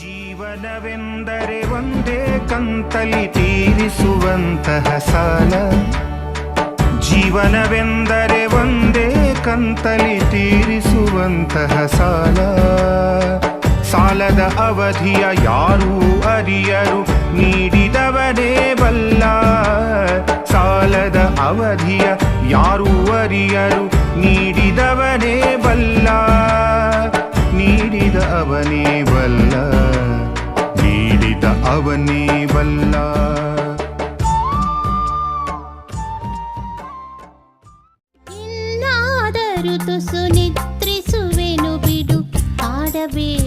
ಜೀವನವೆಂದರೆ ಒಂದೇ ಕಂತಲಿ ತೀರಿಸುವಂತಹ ಸಾಲ. ಜೀವನವೆಂದರೆ ಒಂದೇ ಕಂತಲಿ ತೀರಿಸುವಂತಹ ಸಾಲ. ಸಾಲದ ಅವಧಿಯ ಯಾರೂ ಅರಿಯರು, ನೀಡಿದವನೇ ಬಲ್ಲ. ಸಾಲದ ಅವಧಿಯ ಯಾರೂ ಅರಿಯರು, ನೀಡಿದವನೇ ಬಲ್ಲ. ನೀಡಿದ ಅವನೇ ಬಲ್ಲ ನೀಡಿದ ಅವನೇ ಬಲ್ಲ ಇನ್ನಾದರೂ ತುಸು ನಿದ್ರಿಸುವೆನು ಬಿಡು. ಆಡಬೇಡ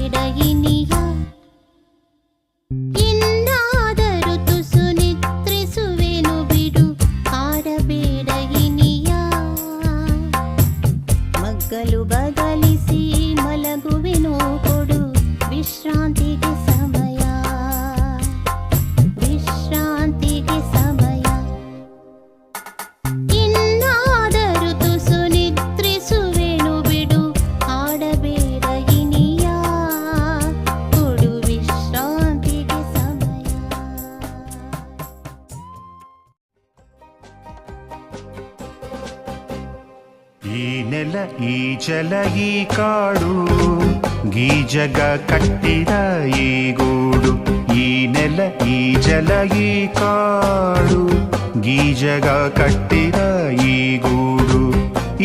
ಈ ನೆಲ, ಈ ಜಲ ಈ ಕಾಡು. ಗೀಜಗ ಕಟ್ಟಿದ ಈ ಗೂಡು, ಈ ನೆಲ, ಈ ಜಲ ಈ ಕಾಡು. ಗೀಜಗ ಕಟ್ಟಿದ ಈ ಗೂಡು,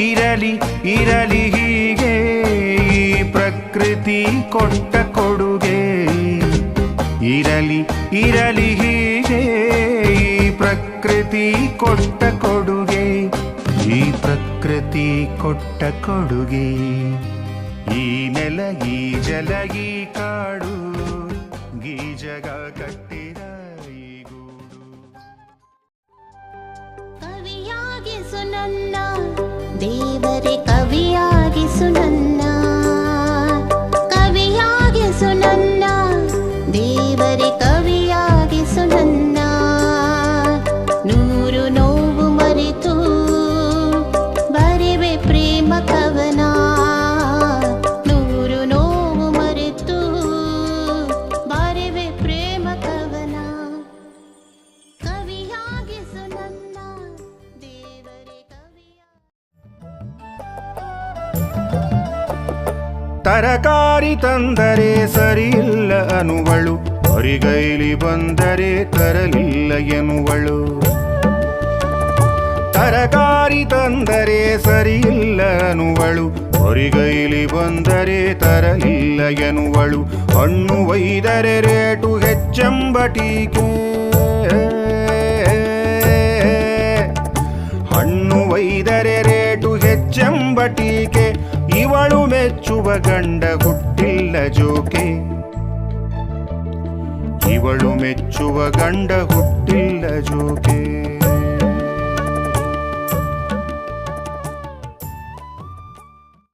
ಇರಲಿ ಇರಲಿ ಹೀಗೆ, ಈ ಪ್ರಕೃತಿ ಕೊಟ್ಟ ಕೊಡುಗೆ. ಇರಲಿ ಇರಲಿ ಹೀಗೆ, ಈ ಪ್ರಕೃತಿ ಕೊಟ್ಟ ಕೊಡುಗೆ. ಈ ಪ್ರಕೃತಿ ಕೊಟ್ಟ ಕೊಡುಗೆ. ಈ ನೆಲ ಈ ಜಲ ಕಾಡು ಗೀಜಗ ಕಟ್ಟಿದ ಈ ಗೂಡು. ದೇವರೇ ಕವಿಯಾಗಿಸು ನನ್ನ. ತರಕಾರಿ ತಂದರೆ ಸರಿಯಿಲ್ಲ ಅನುವಳು ಹೊರಿಗೈಲಿ ಬಂದರೆ ತರಲಿಲ್ಲ ಎನ್ನುವಳು. ತರಕಾರಿ ತಂದರೆ ಸರಿಯಿಲ್ಲ ಅನುವಳು ಹೊರಿಗೈಲಿ ಬಂದರೆ ತರಲಿಲ್ಲ ಎನ್ನುವಳು. ಹಣ್ಣು ಒಯ್ದರೆ ರೇಟು ಹೆಚ್ಚೆಂಬ ಟೀಕೆ ಹಣ್ಣು ಒಯ್ದರೆ ರೇಟು ಹೆಚ್ಚೆಂಬ ಮೆಚ್ಚುವ ಗಂಡ ಹುಟ್ಟಿಲ್ಲ ಜೋಕೆ. ಇವಳು ಮೆಚ್ಚುವ ಗಂಡ ಹುಟ್ಟಿಲ್ಲ ಜೋಕೆ.